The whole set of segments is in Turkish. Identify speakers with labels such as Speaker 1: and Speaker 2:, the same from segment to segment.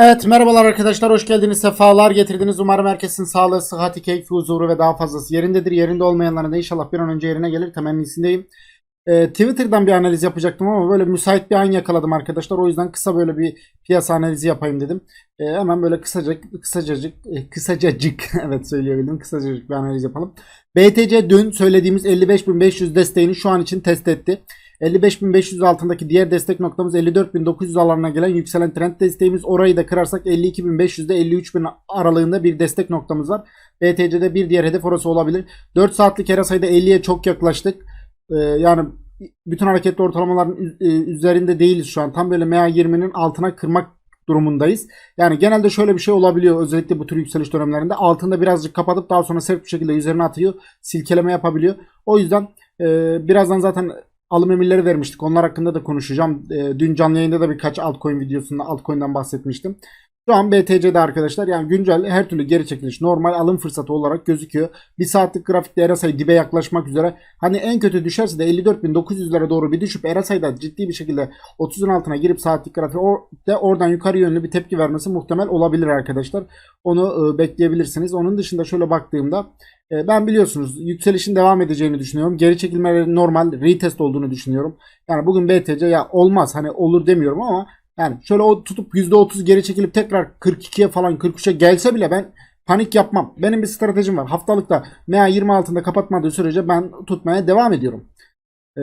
Speaker 1: Evet merhabalar arkadaşlar hoş geldiniz sefalar getirdiniz. Umarım herkesin sağlığı sıhhati keyfi huzuru ve daha fazlası yerindedir. Yerinde olmayanların da inşallah bir an önce yerine gelir temennisindeyim Ee, Twitter'dan bir analiz yapacaktım ama böyle müsait bir an yakaladım arkadaşlar. O yüzden kısa böyle bir piyasa analizi yapayım dedim. Ee, hemen böyle kısaca kısacacık e, kısacacık evet söyleyebildim kısacacık bir analiz yapalım. BTC dün söylediğimiz 55.500 desteğini şu an için test etti 55.500 altındaki diğer destek noktamız 54.900 alanına gelen yükselen trend desteğimiz. Orayı da kırarsak 52.500'de 53.000 aralığında bir destek noktamız var. BTC'de bir diğer hedef orası olabilir. 4 saatlik her sayıda 50'ye çok yaklaştık. Ee, yani bütün hareketli ortalamaların e, üzerinde değiliz şu an. Tam böyle MA20'nin altına kırmak durumundayız. Yani genelde şöyle bir şey olabiliyor özellikle bu tür yükseliş dönemlerinde. Altında birazcık kapatıp daha sonra sert bir şekilde üzerine atıyor. Silkeleme yapabiliyor. O yüzden e, birazdan zaten alım emirleri vermiştik. Onlar hakkında da konuşacağım. E, dün canlı yayında da birkaç altcoin videosunda altcoin'den bahsetmiştim. Şu an BTC'de arkadaşlar yani güncel her türlü geri çekiliş normal alım fırsatı olarak gözüküyor. Bir saatlik grafikte RSI dibe yaklaşmak üzere. Hani en kötü düşerse de 54.900'lere doğru bir düşüp RSI'da ciddi bir şekilde 30'un altına girip saatlik grafiğe or- de oradan yukarı yönlü bir tepki vermesi muhtemel olabilir arkadaşlar. Onu e, bekleyebilirsiniz. Onun dışında şöyle baktığımda ben biliyorsunuz yükselişin devam edeceğini düşünüyorum. Geri çekilmeleri normal retest olduğunu düşünüyorum. Yani bugün BTC ya olmaz hani olur demiyorum ama yani şöyle o tutup %30 geri çekilip tekrar 42'ye falan 43'e gelse bile ben panik yapmam. Benim bir stratejim var. Haftalıkta MA20 altında kapatmadığı sürece ben tutmaya devam ediyorum. Ee,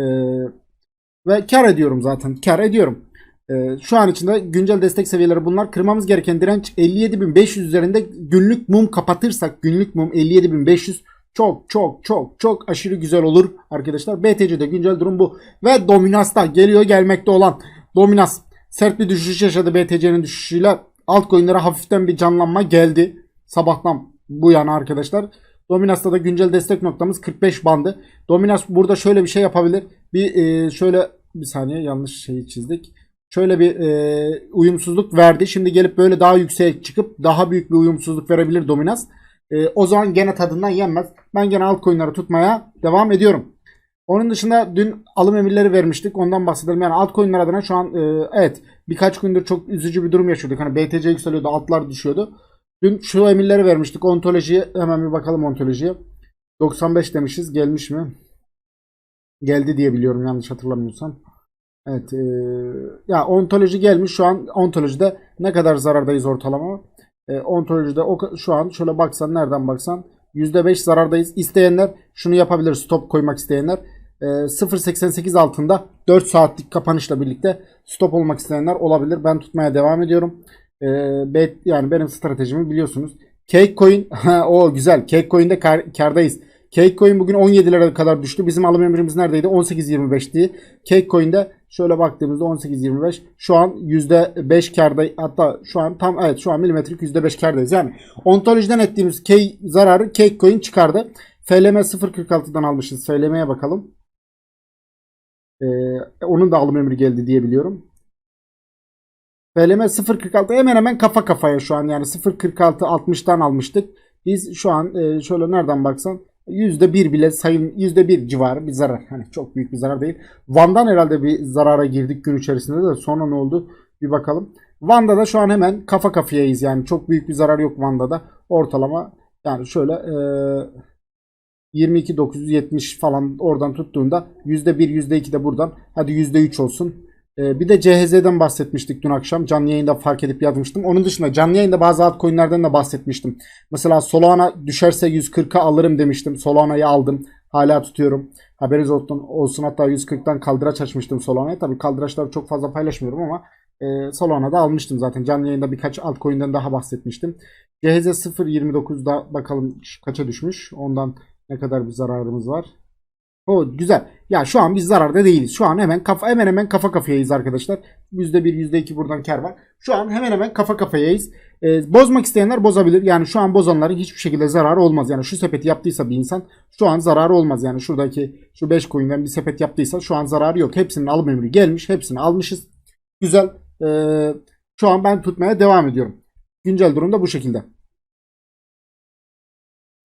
Speaker 1: ve kar ediyorum zaten. Kar ediyorum. Ee, şu an içinde güncel destek seviyeleri bunlar. Kırmamız gereken direnç 57.500 üzerinde günlük mum kapatırsak günlük mum 57.500 çok çok çok çok aşırı güzel olur arkadaşlar. BTC'de güncel durum bu. Ve Dominas'ta geliyor gelmekte olan Dominas sert bir düşüş yaşadı BTC'nin düşüşüyle. Altcoin'lere hafiften bir canlanma geldi. Sabahtan bu yana arkadaşlar. Dominas'ta da güncel destek noktamız 45 bandı. Dominas burada şöyle bir şey yapabilir. Bir e, şöyle bir saniye yanlış şeyi çizdik. Şöyle bir e, uyumsuzluk verdi. Şimdi gelip böyle daha yükseğe çıkıp daha büyük bir uyumsuzluk verebilir Dominas. E, o zaman gene tadından yenmez. Ben gene altcoin'leri tutmaya devam ediyorum. Onun dışında dün alım emirleri vermiştik. Ondan bahsedelim. Yani altcoin'ler adına şu an e, evet birkaç gündür çok üzücü bir durum yaşıyorduk. Hani BTC yükseliyordu, altlar düşüyordu. Dün şu emirleri vermiştik. Ontolojiye hemen bir bakalım ontolojiye. 95 demişiz. Gelmiş mi? Geldi diye biliyorum yanlış hatırlamıyorsam. Evet. E, ya ontoloji gelmiş. Şu an ontolojide ne kadar zarardayız ortalama? E, ontolojide o, şu an şöyle baksan nereden baksan %5 zarardayız. İsteyenler şunu yapabilir. Stop koymak isteyenler. E, 0.88 altında 4 saatlik kapanışla birlikte stop olmak isteyenler olabilir. Ben tutmaya devam ediyorum. E, bet, yani benim stratejimi biliyorsunuz. Cake Coin o güzel. Cake Coin'de kar, kardayız. Cake Coin bugün 17'lere kadar düştü. Bizim alım emrimiz neredeydi? 18.25'ti. Cake Coin'de şöyle baktığımızda 18.25 şu an %5 karda hatta şu an tam evet şu an milimetrik %5 kardayız. Yani ontolojiden ettiğimiz K zararı Cake Coin çıkardı. FLM 0.46'dan almışız. FLM'ye bakalım. Ee, onun da alım emri geldi diye biliyorum. FLM 0.46 hemen hemen kafa kafaya şu an yani 0.46 60'tan almıştık. Biz şu an e, şöyle nereden baksan %1 bile sayın %1 civarı bir zarar. Hani çok büyük bir zarar değil. Van'dan herhalde bir zarara girdik gün içerisinde de sonra ne oldu bir bakalım. Van'da da şu an hemen kafa kafayayız yani çok büyük bir zarar yok Van'da da. Ortalama yani şöyle e, 22.970 falan oradan tuttuğunda %1 %2 de buradan hadi %3 olsun. Ee, bir de CHZ'den bahsetmiştik dün akşam. Canlı yayında fark edip yazmıştım. Onun dışında canlı yayında bazı altcoin'lerden de bahsetmiştim. Mesela Solana düşerse 140'a alırım demiştim. Solana'yı aldım. Hala tutuyorum. Haberiniz olsun, olsun hatta 140'tan kaldıraç açmıştım Solana'ya. Tabii kaldıraçları çok fazla paylaşmıyorum ama e, Solana'da almıştım zaten. Canlı yayında birkaç altcoin'den daha bahsetmiştim. CHZ 0.29'da bakalım kaça düşmüş. Ondan ne kadar bir zararımız var. O güzel. Ya şu an biz zararda değiliz. Şu an hemen kafa hemen hemen kafa kafayayız arkadaşlar. %1 %2 buradan kar var. Şu an hemen hemen kafa kafayayız. Ee, bozmak isteyenler bozabilir. Yani şu an bozanların hiçbir şekilde zararı olmaz. Yani şu sepeti yaptıysa bir insan şu an zararı olmaz. Yani şuradaki şu 5 coin'den bir sepet yaptıysa şu an zararı yok. Hepsinin alım emri gelmiş. Hepsini almışız. Güzel. Ee, şu an ben tutmaya devam ediyorum. Güncel durumda bu şekilde.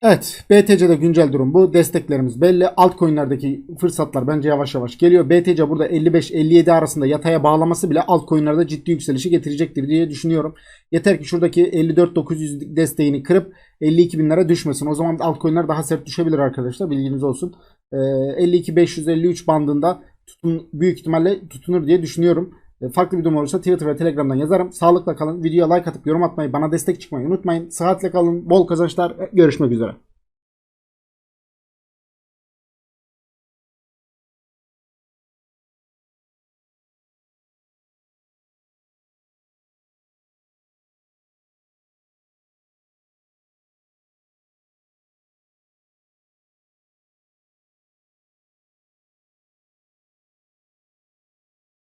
Speaker 1: Evet, BTC'de güncel durum bu. Desteklerimiz belli. Altcoin'lerdeki fırsatlar bence yavaş yavaş geliyor. BTC burada 55-57 arasında yataya bağlaması bile altcoin'lerde ciddi yükselişi getirecektir diye düşünüyorum. Yeter ki şuradaki 54-900 desteğini kırıp 52 binlere düşmesin. O zaman altcoin'ler daha sert düşebilir arkadaşlar. Bilginiz olsun. Ee, 52-553 bandında tutun, büyük ihtimalle tutunur diye düşünüyorum. E, Farklı durum olursa Twitter ve Telegram'dan yazarım. Sağlıkla kalın. Videoya like atıp yorum atmayı, bana destek çıkmayı unutmayın. Sıhhatle kalın. Bol kazançlar. Görüşmek üzere.